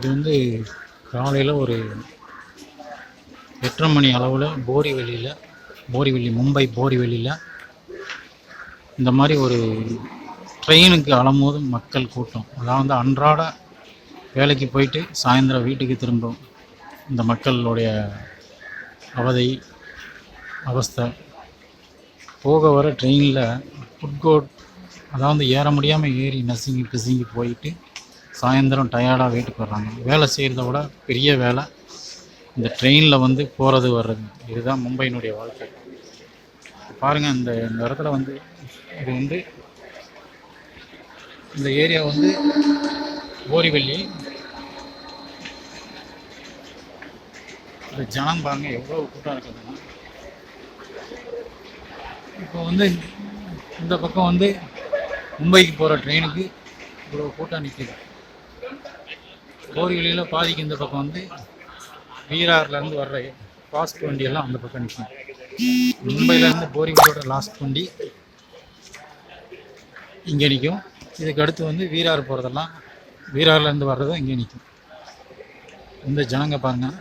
இது வந்து காலையில் ஒரு எட்டரை மணி அளவில் போரிவெளியில் போரிவெளி மும்பை போரிவெளியில் இந்த மாதிரி ஒரு ட்ரெயினுக்கு அலமோது மக்கள் கூட்டம். அதாவது அன்றாட வேலைக்கு போயிட்டு சாயந்தரம் வீட்டுக்கு திரும்பும் இந்த மக்களுடைய அவதை அவஸ்தை. போக வர ட்ரெயினில் ஃபுட் கோட் அதாவது ஏற முடியாமல் ஏறி நசுங்கி பிசுங்கி போயிட்டு சாயந்தரம் டயர்டாக வீட்டுக்கு வர்றாங்க. வேலை செய்கிறத விட பெரிய வேலை இந்த ட்ரெயினில் வந்து போகிறது வர்றது. இதுதான் மும்பையினுடைய வாழ்க்கை. பாருங்கள் இந்த இந்த இடத்துல வந்து இது வந்து இந்த ஏரியா வந்து போரிவெள்ளி. இந்த ஜனம் பாருங்க எவ்வளோ கூட்டம் இருக்குதுன்னா இப்போ வந்து இந்த பக்கம் வந்து மும்பைக்கு போகிற ட்ரெயினுக்கு இவ்வளோ கூட்டம் நிற்கிது போரிவெளியில் பாதிக்கு இந்த பக்கம் வந்து வீரார்லேருந்து வர்ற பாஸ்ட் வண்டியெல்லாம் அந்த பக்கம் நிற்கும் மும்பையிலேருந்து போரிவலோட லாஸ்ட் வண்டி இங்கே நிற்கும் இதுக்கு அடுத்து வந்து வீரார் போகிறதெல்லாம் வீரார்லேருந்து வர்றதும் இங்கே நிற்கும் இந்த ஜனங்க பாருங்கள்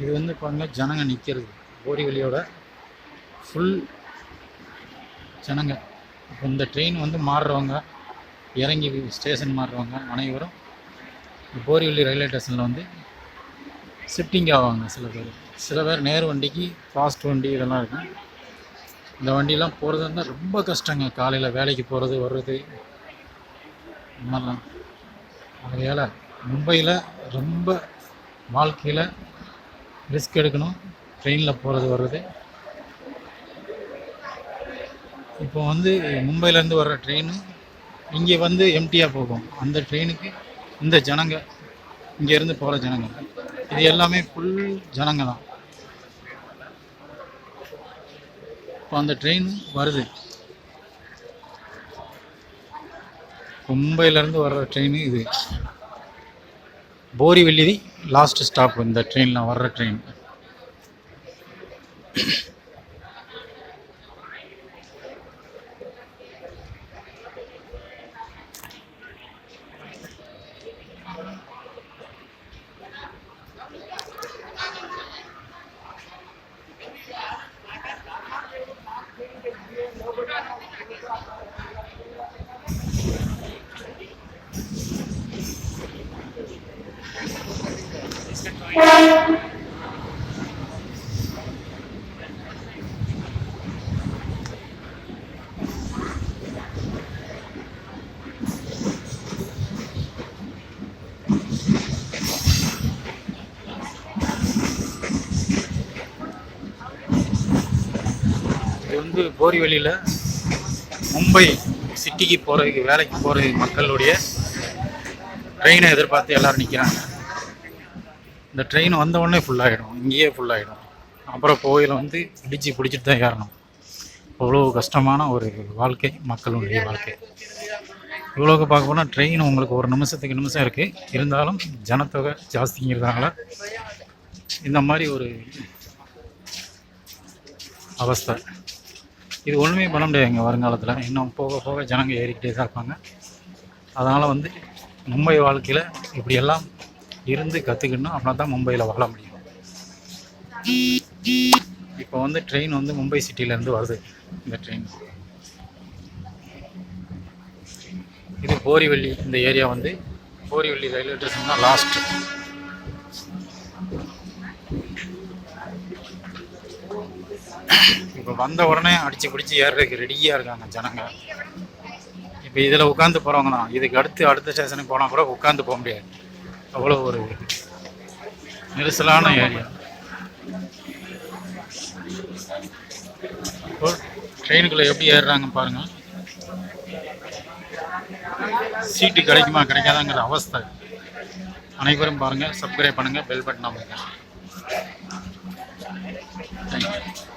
இது வந்து பாருங்க ஜனங்க நிற்கிறது போரிவெளியோட ஃபுல் ஜனங்க. இப்போ இந்த ட்ரெயின் வந்து மாறுறவங்க இறங்கி ஸ்டேஷன் மாறுறவங்க அனைவரும் போரிவெளி ரயில்வே ஸ்டேஷனில் வந்து ஷிஃப்டிங் ஆவாங்க சில பேர். சில பேர் நேர் வண்டிக்கு ஃபாஸ்ட் வண்டி இதெல்லாம் இருக்கும். இந்த வண்டிலாம் போகிறது இருந்தால் ரொம்ப கஷ்டங்க. காலையில் வேலைக்கு போகிறது வர்றது இந்த மாதிரிலாம். அதனால் மும்பையில் ரொம்ப வாழ்க்கையில் ரிஸ்க் எடுக்கணும். ட்ரெயினில் போகிறது வர்றது. இப்போ வந்து மும்பையிலேருந்து வர்ற ட்ரெயின் இங்கே வந்து எம்டியாக போகும். அந்த ட்ரெயினுக்கு இந்த ஜனங்க இங்கேருந்து போகிற ஜனங்க. இது எல்லாமே ஃபுல் ஜனங்க தான். இப்போ அந்த ட்ரெயின் வருது. மும்பையிலேருந்து வர்ற ட்ரெயின் இது. போரிவெள்ளி லாஸ்ட் ஸ்டாப் இந்த ட்ரெயினில் வர்ற ட்ரெயின் வந்து போரிவெளியில் மும்பை சிட்டிக்கு போகிறதுக்கு வேலைக்கு போகிறதுக்கு மக்களுடைய ட்ரெயினை எதிர்பார்த்து எல்லோரும் நிற்கிறாங்க இந்த ட்ரெயின் வந்த உடனே ஃபுல்லாகிடும் இங்கேயே ஃபுல்லாகிடும் அப்புறம் கோயிலை வந்து இடித்து பிடிச்சிட்டு தான் ஏறணும். அவ்வளோ கஷ்டமான ஒரு வாழ்க்கை மக்களுடைய வாழ்க்கை. இவ்வளோக்கு பார்க்க போனால் ட்ரெயின் உங்களுக்கு ஒரு நிமிஷத்துக்கு நிமிஷம் இருக்குது இருந்தாலும் ஜனத்தொகை ஜாஸ்திங்கிறதுனால இந்த மாதிரி ஒரு அவஸ்தை. இது ஒன்றுமே பண்ண முடியாது எங்கள் வருங்காலத்தில். இன்னும் போக போக ஜனங்க ஏறிக்கிட்டே தான் இருப்பாங்க. அதனால் வந்து மும்பை வாழ்க்கையில் இப்படியெல்லாம் இருந்து கற்றுக்கணும் அப்படின்னா தான் மும்பையில் வாழ முடியும். இப்போ வந்து ட்ரெயின் வந்து மும்பை சிட்டிலேருந்து வருது. இந்த ட்ரெயின் இது போரிவெள்ளி இந்த ஏரியா வந்து போரிவெள்ளி ரயில்வே ஸ்டேஷன் தான் லாஸ்ட் இப்போ வந்த உடனே அடித்து பிடிச்சி ஏறுறதுக்கு ரெடியாக இருக்காங்க ஜனங்க. இப்போ இதில் உட்காந்து போகிறவங்க தான். இதுக்கு அடுத்து அடுத்த ஸ்டேஷனுக்கு போனால் கூட உட்காந்து போக முடியாது. அவ்வளோ ஒரு நெரிசலான ஏரியா. இப்போ ட்ரெயினுக்குள்ளே எப்படி ஏறுறாங்க பாருங்கள் சீட்டு கிடைக்குமா கிடைக்காதாங்கிற அவஸ்தை. அனைவரும் பாருங்கள் சப்ஸ்கிரைப் பண்ணுங்கள் பெல் பட்டன் அமைங்க தேங்க்யூ